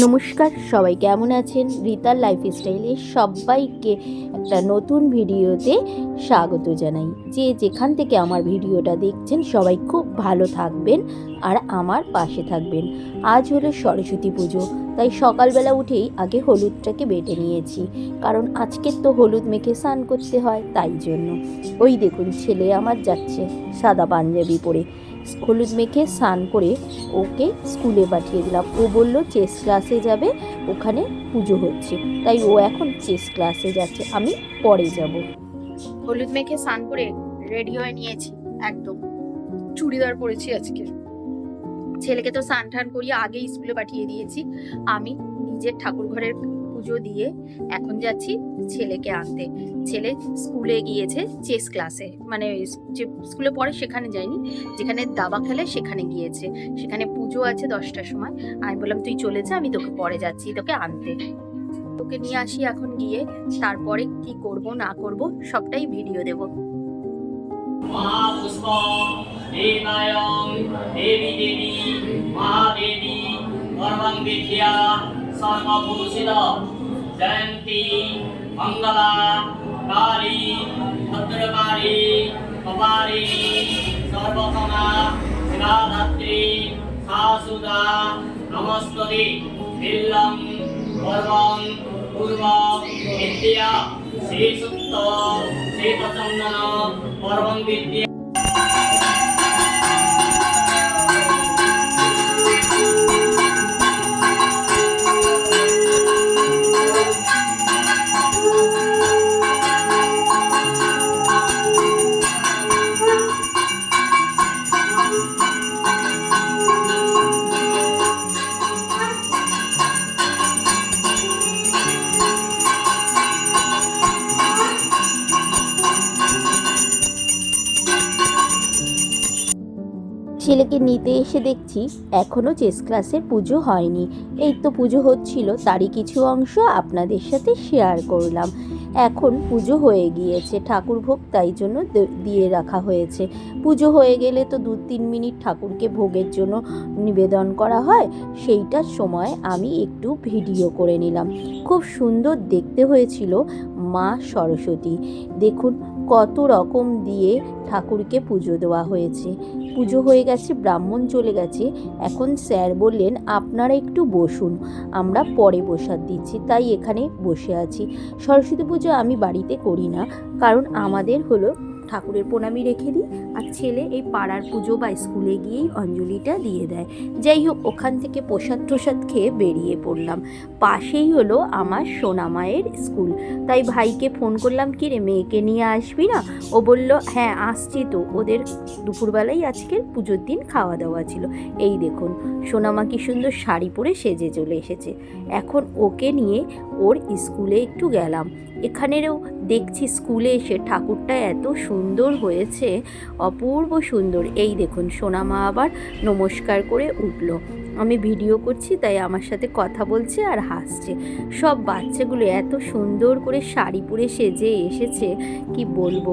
নমস্কার, সবাই কেমন আছেন? রিতার লাইফস্টাইলে সবাইকে একটা নতুন ভিডিওতে স্বাগত জানাই। যে যেখান থেকে আমার ভিডিওটা দেখছেন, সবাই খুব ভালো থাকবেন আর আমার পাশে থাকবেন। আজ হলো সরস্বতী পুজো, তাই সকালবেলা উঠেই আগে হলুদটাকে বেটে নিয়েছি। কারণ আজকের তো হলুদ মেখে স্নান করতে হয়, তাই জন্য। ওই দেখুন, ছেলে আমার যাচ্ছে সাদা পাঞ্জাবি পরে। হলুদ মেখে স্নান করে ওকে স্কুলে পাঠিয়ে দিলাম। ও বলল, চেস ক্লাসে যাবে, ওখানে পুজো হচ্ছে। তাই ও এখন চেস ক্লাসে যাচ্ছে। আমি পরে যাব। হলুদ মেখে স্নান করে রেডি হয়ে নিয়েছি, একদম। চুড়িদার পরেছি আজকে। ছেলেকে তো স্নান টান করিয়ে আগেই স্কুলে পাঠিয়ে দিয়েছি। আমি নিজের ঠাকুর ঘরের পুজো দিয়ে এখন যাচ্ছি ছেলেকে আনতে। ছেলে স্কুলে গিয়েছে চেস ক্লাসে মানে যে স্কুলে পড়ে সেখানে যায়নি। যেখানে দাবা খেলে সেখানে গিয়েছে। সেখানে পুজো আছে দশটার সময়। আমি বললাম, তুই চলে যা, আমি তোকে পরে যাচ্ছি, তোকে আনতে। তোকে নিয়ে আসি এখন গিয়ে। তারপরে কি করব, না করব, সবটাই ভিডিও দেব। দেবী দেবী, মহাদেবী জয়ন্তী, মঙ্গলা, কালী, ভদ্রকালী কবারী সর্বক্ষমা শিবাধাত্রী সাসুদা, নমস্ততে, বিল্লম পর্বম পূর্ব, বিদ্যা, শ্রীসূক্ত, শ্রীপচন্দন পর্বম বিদ্যা ছেলেকে নিতে এসে দেখছি এখনও চেস ক্লাসের পুজো হয়নি। এই তো পুজো হচ্ছিল, তারই কিছু অংশ আপনাদের সাথে শেয়ার করলাম। এখন পুজো হয়ে গিয়েছে, ঠাকুর ভোগ তাই জন্য দিয়ে রাখা হয়েছে। পুজো হয়ে গেলে তো দু তিন মিনিট ঠাকুরকে ভোগের জন্য নিবেদন করা হয় সেইটার সময় আমি একটু ভিডিও করে নিলাম। খুব সুন্দর দেখতে হয়েছিল মা সরস্বতী। দেখুন কত রকম দিয়ে ঠাকুরকে পুজো দেওয়া হয়েছে। পুজো হয়ে গেছে, ব্রাহ্মণ চলে গেছে। এখন স্যার বললেন, আপনারা একটু বসুন, আমরা পরে বসার দিচ্ছি। তাই এখানে বসে আছি। সরস্বতী পুজো আমি বাড়িতে করি না, কারণ আমাদের হলো ঠাকুরের প্রণামী রেখে দিই আর ছেলে এই পাড়ার পুজো বা স্কুলে গিয়েই অঞ্জলিটা দিয়ে দেয়। যাই হোক, ওখান থেকে প্রসাদ প্রসাদ খেয়ে বেরিয়ে পড়লাম। পাশেই হলো আমার সোনামায়ের স্কুল। তাই ভাইকে ফোন করলাম, কি রে, মেয়েকে নিয়ে আসবি না? ও বলল হ্যাঁ আসছি তো। ওদের দুপুরবেলাই আজকের পুজোর দিন খাওয়া দাওয়া ছিল। এই দেখুন সোনামা কি সুন্দর শাড়ি পরে সেজে চলে এসেছে। এখন ওকে নিয়ে ওর স্কুলে একটু গেলাম। এখানেরও দেখছি স্কুলে এসে ঠাকুরটা এত সুন্দর হয়েছে, অপূর্ব সুন্দর। এই দেখুন, সোনামা আবার নমস্কার করে উঠল। আমি ভিডিও করছি, তাই আমার সাথে কথা বলছে আর হাসছে। সব বাচ্চাগুলো এত সুন্দর করে শাড়ি পরে সেজে এসেছে, কি বলব?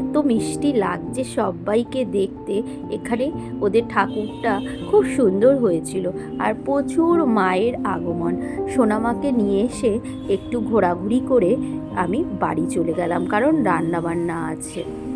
এত মিষ্টি লাগছে সবাইকে দেখতে। এখানে ওদের ঠাকুরটা খুব সুন্দর হয়েছিল আর প্রচুর মায়ের আগমন। সোনামাকে নিয়ে এসে একটু ঘোরাঘুরি করে আমি বাড়ি চলে গেলাম, কারণ রান্না বান্না আছে।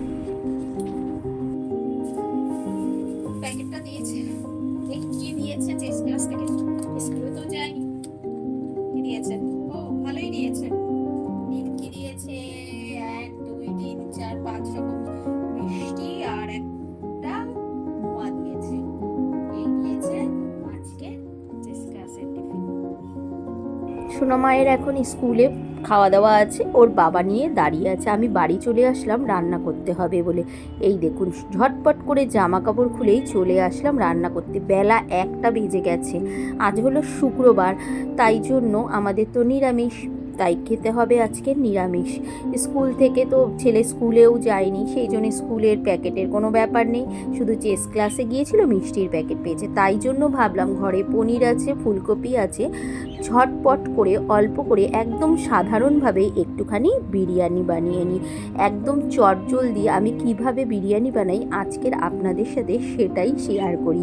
সোনামায়ের এখন স্কুলে খাওয়া দাওয়া আছে, ওর বাবা নিয়ে দাঁড়িয়ে আছে। আমি বাড়ি চলে আসলাম, রান্না করতে হবে বলে। এই দেখুন, ঝটপট করে জামা কাপড় খুলেই চলে আসলাম রান্না করতে। বেলা একটা বেজে গেছে, আজ হলো শুক্রবার, তাই জন্য আমাদের তো নিরামিষ। তাই খেতে হবে আজকে নিরামিষ। স্কুল থেকে তো ছেলে স্কুলেও যায়নি, সেই জন্য স্কুলের প্যাকেটের কোনো ব্যাপার নেই। শুধু চেস ক্লাসে গিয়েছিল, মিষ্টির প্যাকেট পেয়েছে। তাই জন্য ভাবলাম ঘরে পনির আছে, ফুলকপি আছে, ঝটপট করে, অল্প করে, একদম সাধারণভাবে একটুখানি বিরিয়ানি বানিয়ে নিই। একদম চটজলদি আমি কীভাবে বিরিয়ানি বানাই, আজকের আপনাদের সাথে সেটাই শেয়ার করি।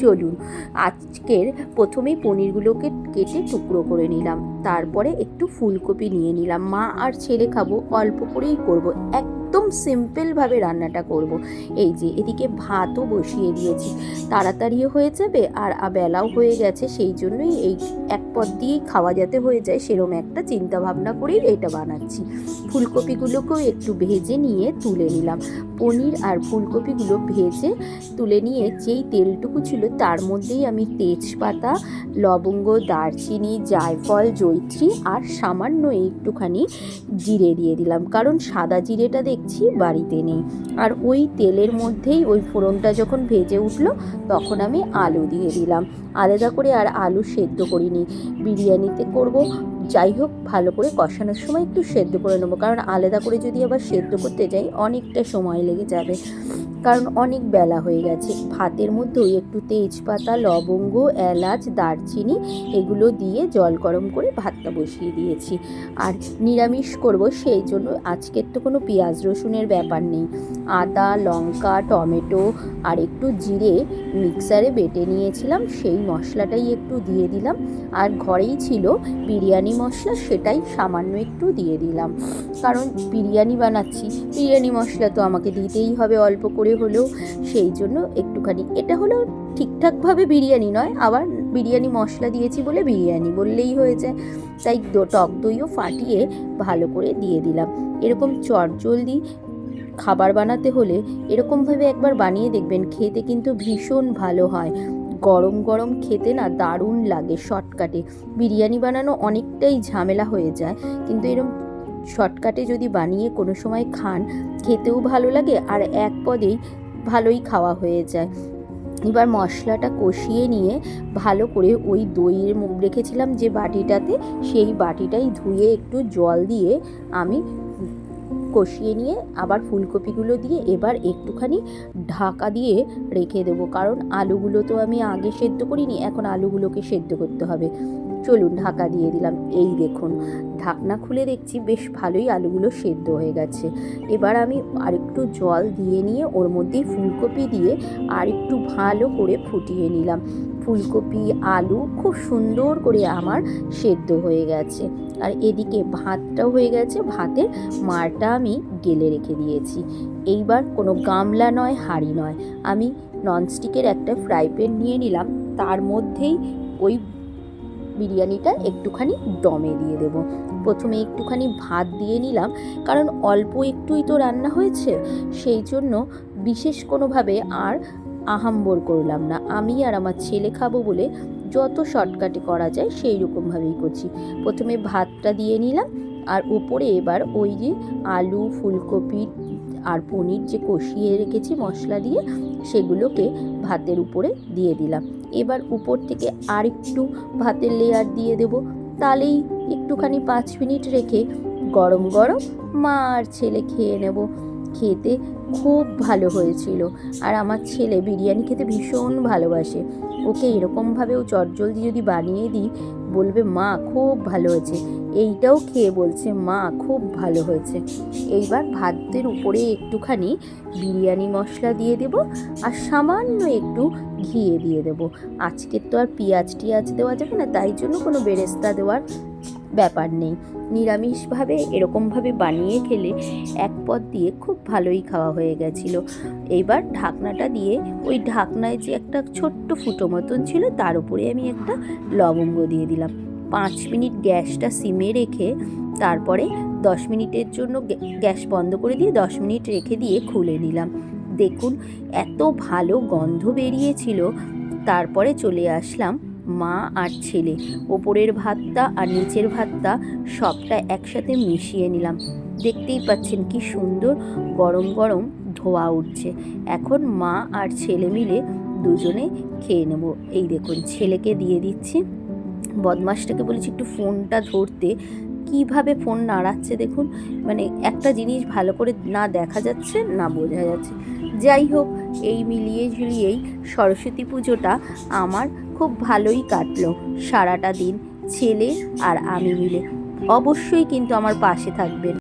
চলুন, আজকের প্রথমেই পনিরগুলোকে কেটে টুকরো করে নিলাম। তারপরে একটু ফুলকপি নিয়ে নিলাম। মা আর ছেলে খাব, অল্প করেই করব। একদম সিম্পলভাবে রান্নাটা করব। এই যে, এদিকে ভাতও বসিয়ে দিয়েছি। তাড়াতাড়িও হয়ে যাবে আর বেলাও হয়ে গেছে, সেই জন্যই এই এক পদ দিয়েই খাওয়া যাতে হয়ে যায়, সেরম একটা চিন্তা ভাবনা করেই এটা বানাচ্ছি। ফুলকপিগুলোকেও একটু ভেজে নিয়ে তুলে নিলাম। পনির আর ফুলকপিগুলো ভেজে তুলে নিয়ে যেই তেলটুকু ছিল তার মধ্যেই আমি তেজপাতা, লবঙ্গ, দারচিনি, জায়ফল জৈত্রী আর সামান্য একটুখানি জিরে দিয়ে দিলাম। কারণ সাদা জিরেটা দেখছি বাড়িতে নেই। আর ওই তেলের মধ্যেই ওই ফোড়নটা যখন ভেজে উঠল তখন আমি আলু দিয়ে দিলাম। আলাদা করে আর আলু সেদ্ধ করিনি। বিরিয়ানিতে করব যাই হোক, ভালো করে কষানোর সময় একটু সেদ্ধ করে নেব। কারণ আলাদা করে যদি আবার সেদ্ধ করতে যাই, অনেকটা সময় লেগে যাবে। কারণ অনেক বেলা হয়ে গেছে। ভাতের মধ্যেও একটু তেজপাতা, লবঙ্গ, এলাচ, দারচিনি এগুলো দিয়ে জল গরম করে ভাতটা বসিয়ে দিয়েছি। আর নিরামিষ করব সেই জন্য আজকের তো কোনো পেঁয়াজ রসুনের ব্যাপার নেই। আদা, লঙ্কা, টমেটো আর একটু জিরে মিক্সারে বেটে নিয়েছিলাম, সেই মশলাটাই একটু দিয়ে দিলাম। আর ঘরেই ছিল বিরিয়ানি মশলা, সেটাই সামান্য একটু দিয়ে দিলাম। কারণ বিরিয়ানি বানাচ্ছি, বিরিয়ানি মশলা তো আমাকে দিতেই হবে অল্প করে। হলেও সেই জন্য একটুখানি। এটা হলো ঠিকঠাকভাবে বিরিয়ানি নয়, আবার বিরিয়ানি মশলা দিয়েছি বলে বিরিয়ানি বললেই হয়ে যায়। তাই টক দইও ফাটিয়ে ভালো করে দিয়ে দিলাম। এরকম চটজলদি খাবার বানাতে হলে এরকমভাবে একবার বানিয়ে দেখবেন, খেতে কিন্তু ভীষণ ভালো হয়। গরম গরম খেতে না দারুণ লাগে শর্টকাটে। বিরিয়ানি বানানো অনেকটাই ঝামেলা হয়ে যায়, কিন্তু এরকম শর্টকাটে যদি বানিয়ে কোনো সময় খান, খেতেও ভালো লাগে আর এক পদেই ভালোই খাওয়া হয়ে যায়। এবার মশলাটা কষিয়ে নিয়ে ভালো করে ওই দইয়ের রেখেছিলাম যে বাটিটাতে, সেই বাটিটাই ধুয়ে একটু জল দিয়ে আমি কষিয়ে নিয়ে আবার ফুলকপিগুলো দিয়ে এবার একটুখানি ঢাকা দিয়ে রেখে দেবো। কারণ আলুগুলো তো আমি আগে সেদ্ধ করিনি, এখন আলুগুলোকে সেদ্ধ করতে হবে। চলুন ঢাকা দিয়ে দিলাম। এই দেখুন, ঢাকনা খুলে দেখছি বেশ ভালোই আলুগুলো সেদ্ধ হয়ে গেছে। এবার আমি আরেকটু জল দিয়ে নিয়ে ওর মধ্যেই ফুলকপি দিয়ে আর একটু ভালো করে ফুটিয়ে নিলাম। ফুলকপি, আলু খুব সুন্দর করে আমার সেদ্ধ হয়ে গেছে। আর এদিকে ভাতটাও হয়ে গেছে, ভাতের মারটা আমি গেলে রেখে দিয়েছি। এইবার কোনো গামলা নয়, হাঁড়ি নয়। আমি ননস্টিকের একটা ফ্রাই প্যান নিয়ে নিলাম। তার মধ্যেই ওই বিরিয়ানিটা একটুখানি দমে দিয়ে দেব। প্রথমে একটুখানি ভাত দিয়ে নিলাম, কারণ অল্প একটুই তো রান্না হয়েছে, সেই জন্য বিশেষ কোনোভাবে আর আহাম্বর করলাম না। আমি আর আমার ছেলে খাব বলে যত শর্টকাটে করা যায় সেই রকমভাবেই করছি। প্রথমে ভাতটা দিয়ে নিলাম, আর উপরে এবার ওই যে আলু, ফুলকপি আর পনির যে কষিয়ে রেখেছি মশলা দিয়ে সেগুলোকে ভাতের উপরে দিয়ে দিলাম। এবার উপর থেকে আর একটু ভাতের লেয়ার দিয়ে দেব। তাহলেই একটুখানি পাঁচ মিনিট রেখে গরম গরম মা আর ছেলে খেয়ে নেব। খেতে খুব ভালো হয়েছিল। আর আমার ছেলে বিরিয়ানি খেতে ভীষণ ভালোবাসে। ওকে এরকমভাবেও চটজলদি যদি বানিয়ে দিই, বলবে, মা, খুব ভালো হয়েছে। এইটাও খেয়ে বলছে, মা, খুব ভালো হয়েছে। এইবার ভাতের উপরে একটুখানি বিরিয়ানি মশলা দিয়ে দেব আর সামান্য একটু ঘিয়ে দিয়ে দেব। আজকের তো আর পেঁয়াজ টিয়াজ দেওয়া যাবে না, তাই জন্য কোনো বেরেস্তা দেওয়ার ব্যাপার নেই। নিরামিষভাবে এরকমভাবে বানিয়ে খেলে এক পদ দিয়ে খুব ভালোই খাওয়া হয়ে গেছিল। এইবার ঢাকনাটা দিয়ে, ওই ঢাকনায় যে একটা ছোট্ট ফুটো মতন ছিল, তার উপরে আমি একটা লবঙ্গ দিয়ে দিলাম। পাঁচ মিনিট গ্যাসটা সিমে রেখে তারপরে দশ মিনিটের জন্য গ্যা- গ্যাস বন্ধ করে দিয়ে দশ মিনিট রেখে দিয়ে খুলে নিলাম। দেখুন, এত ভালো গন্ধ বেরিয়েছিল। তারপরে চলে আসলাম মা আর ছেলে। ওপরের ভাতটা আর নিচের ভাতটা সবটা একসাথে মিশিয়ে নিলাম। দেখতেই পাচ্ছেন কি সুন্দর গরম গরম ধোয়া উঠছে। এখন মা আর ছেলে মিলে দুজনে খেয়ে নেব। এই দেখুন, ছেলেকে দিয়ে দিচ্ছি। বদমাসটাকে বলেছি, একটু ফোনটা ধরতে। কীভাবে ফোন নাড়াচ্ছে দেখুন মানে একটা জিনিস ভালো করে না দেখা যাচ্ছে, না বোঝা যাচ্ছে। যাই হোক, এই মিলিয়ে ঝুলিয়েই সরস্বতী পুজোটা আমার খুব ভালোই কাটল। সারাটা দিন ছেলে আর আমি মিলে। অবশ্যই কিন্তু আমার পাশে থাকবেন।